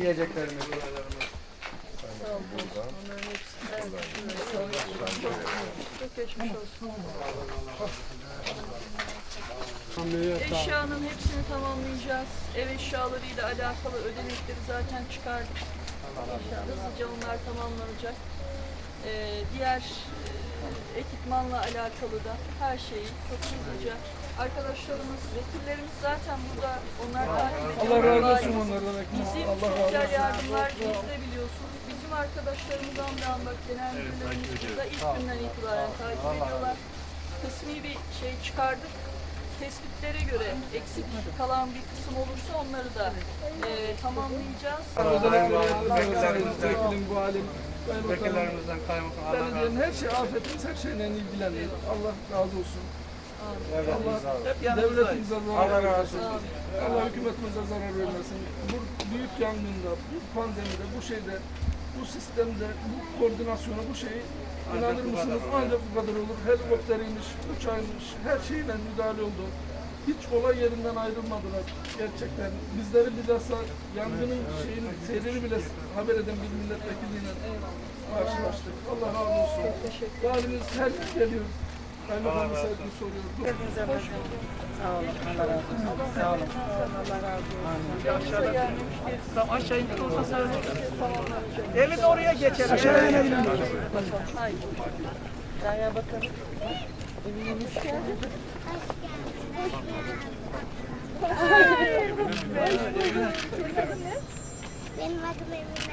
yiyeceklerimiz. Eşyanın hepsini tamamlayacağız. Ev eşyalarıyla alakalı ödenekleri zaten çıkardık. Hızlıca onlar tamamlanacak. Ee, diğer e, ekipmanla alakalı da her şeyi çok hızlıca arkadaşlarımız, vekillerimiz zaten burada onlar takip ediyor. Allah razı olsun onlardan. Bizim Allah sosyal yardımlar bizde biliyorsunuz. Bizim arkadaşlarımızdan da bak genel müdürlerimiz burada ilk günden itibaren takip ediyorlar. Kısmi bir şey çıkardık. Tespitlere göre eksik kalan bir kısım olursa onları da e, tamamlayacağız. Bu halim. Vekillerimizden kaymakam Allah razı olsun. Belediyenin her şey, afetimiz her şeyle ilgileniyor. Allah razı olsun. Allah Hep yanımızdayız. devletimize zarar vermesin. Allah hükümetimize zarar vermesin. Bu büyük yangında, bu pandemide, bu şeyde, bu sistemde, bu koordinasyona, bu şeyi inanır mısınız? Ancak bu kadar olur. Helikopteriymiş, uçağıymış, her şeyle müdahale oldu. Hiç olay yerinden ayrılmadılar gerçekten. Bizleri bilhassa yangının şeyin seyrini bile haber eden bir milletvekiliyle karşılaştık. Allah razı olsun. Valimiz her gün geliyor. Kaymakamı sevgi soruyor. Yanımıza gelmemiştir. Tamam aşağı indir olsa. Tamamlanacak. Elin oraya geçer. Aşağı inelim. Hayır. Derya bakalım. Hoş geldin. Benim adım Emine.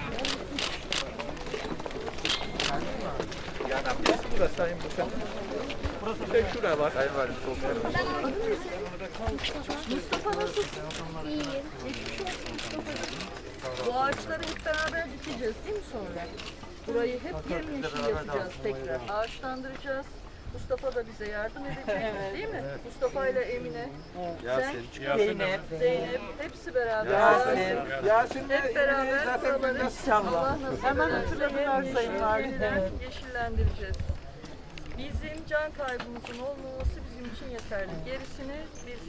Burası sayın bu sen. Burası tek şuraya. Sayın Valim sol Mustafa nasılsın? İyiyim. Bu ağaçları hep beraber dikeceğiz değil mi sonra? Burayı hep yemyeşil yapacağız tekrar. Ağaçlandıracağız. Mustafa da bize yardım edecek değil mi? Mustafa ile Emine, sen, Zeynep, Zeynep, hepsi beraber. Yasin, Yasin. Hep beraber buraları Allah nasip Hemen hatırladılar Sayın Valim. yeşillendireceğiz. Bizim can kaybımızın olmaması bizim için yeterli. Gerisini biz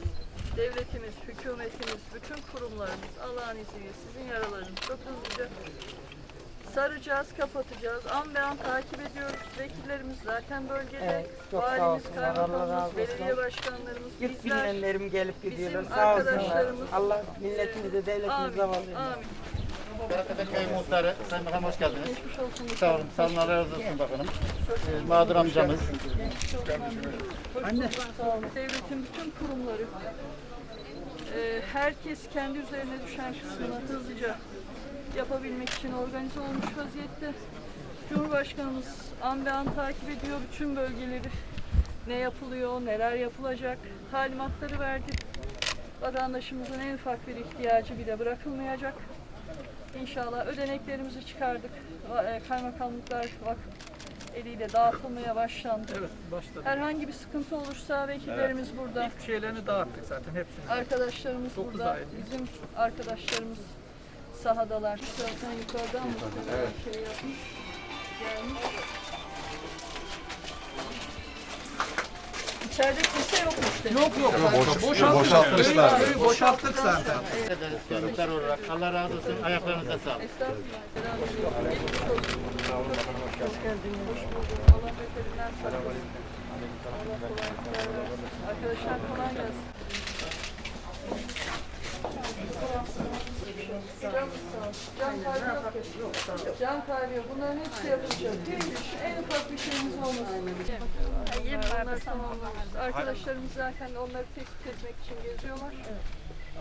devletimiz, hükümetimiz, bütün kurumlarımız Allah'ın izniyle sizin yaralarınızı çok hızlıca saracağız, kapatacağız. An be an takip ediyoruz. Vekillerimiz zaten bölgede. Evet, çok sağ Valimiz, olsunlar, Allah razı kaymakamımız, olsun. belediye başkanlarımız, İlk bizler. bilenlerim gelip gidiyorlar. bizim Sağ olsunlar. arkadaşlarımız- Allah milletimize, devletimize Amin, zavallı. amin. Berekete Köy Muhtarı, Sayın Bakanım hoş geldiniz. Geçmiş olsun. Sağ olun, sağ olun, Allah razı olsun bakanım. Ee, mağdur amcamız. Anne. Devletin bütün kurumları e, herkes kendi üzerine düşen kısmını hızlıca yapabilmek için organize olmuş vaziyette. Cumhurbaşkanımız an be an takip ediyor bütün bölgeleri. Ne yapılıyor, neler yapılacak talimatları verdi. Vatandaşımızın en ufak bir ihtiyacı bile bırakılmayacak. İnşallah ödeneklerimizi çıkardık. E, Kaymakamlıklar vakıf eliyle dağıtılmaya başlandı. Evet başladı. Herhangi bir sıkıntı olursa vekillerimiz burada, İlk şeylerini dağıttık zaten hepsini. arkadaşlarımız Dokuz burada, bizim arkadaşlarımız sahadalar. Zaten yukarıdan mı şey yapmış, gelmiş. İçeride kimse yokmuş demek. Yok yok. Boşaltmışlar. Köyü boşalttık zaten. Ederiz Köy Muhtarı olarak. Allah razı olsun, ayaklarınıza sağlık. Estağfurullah. Olsun. Hoş geldiniz. Hoş bulduk. Allah beterinden saklasın. Allah kolaylıklar versin. Arkadaşlar kolay gelsin. Can kaybı yok. Can kaybı yok. Bunların hepsi yapılacak. En ufak bir şeyimiz olmasın. Arkadaşlarımız zaten onları tespit etmek için geziyorlar.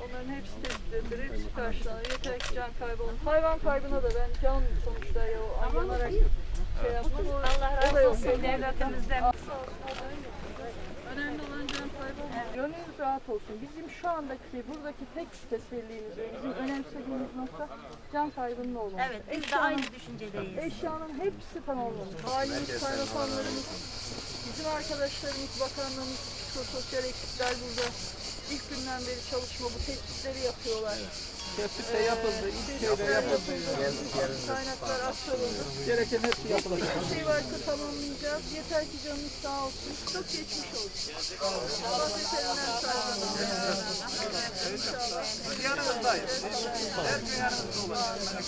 Onların hepsi tespit edilir, hepsi karşılanır. Yeter ki can kaybı olsun. Hayvan kaybına da ben can sonuçta ya o yanarak şey yapmam. O, Allah razı olsun devletimizden. Önemli Gönlünüz rahat olsun. Bizim şu andaki buradaki tek teselliğimiz bizim önemsediğimiz nokta can kaybının olmaması. Evet, biz de aynı düşüncedeyiz. Eşyanın hepsi tamamlanmış. Valimiz, kaymakamlarımız, bizim arkadaşlarımız, bakanlığımız, psikososyal ekipler burada ilk günden beri çalışma bu tespitleri yapıyorlar. Tespit de yapıldı. İlk köyde yapıldı. Kaynaklar aktarıldı. Gereken hepsi yapılacak. Bir şey varsa tamamlayacağız. Yeter ki canınız sağ olsun. Çok geçmiş olsun. Allah beterinden saklasın. İnşallah. Yanımızdayız. Her gün yanımızda olacağız.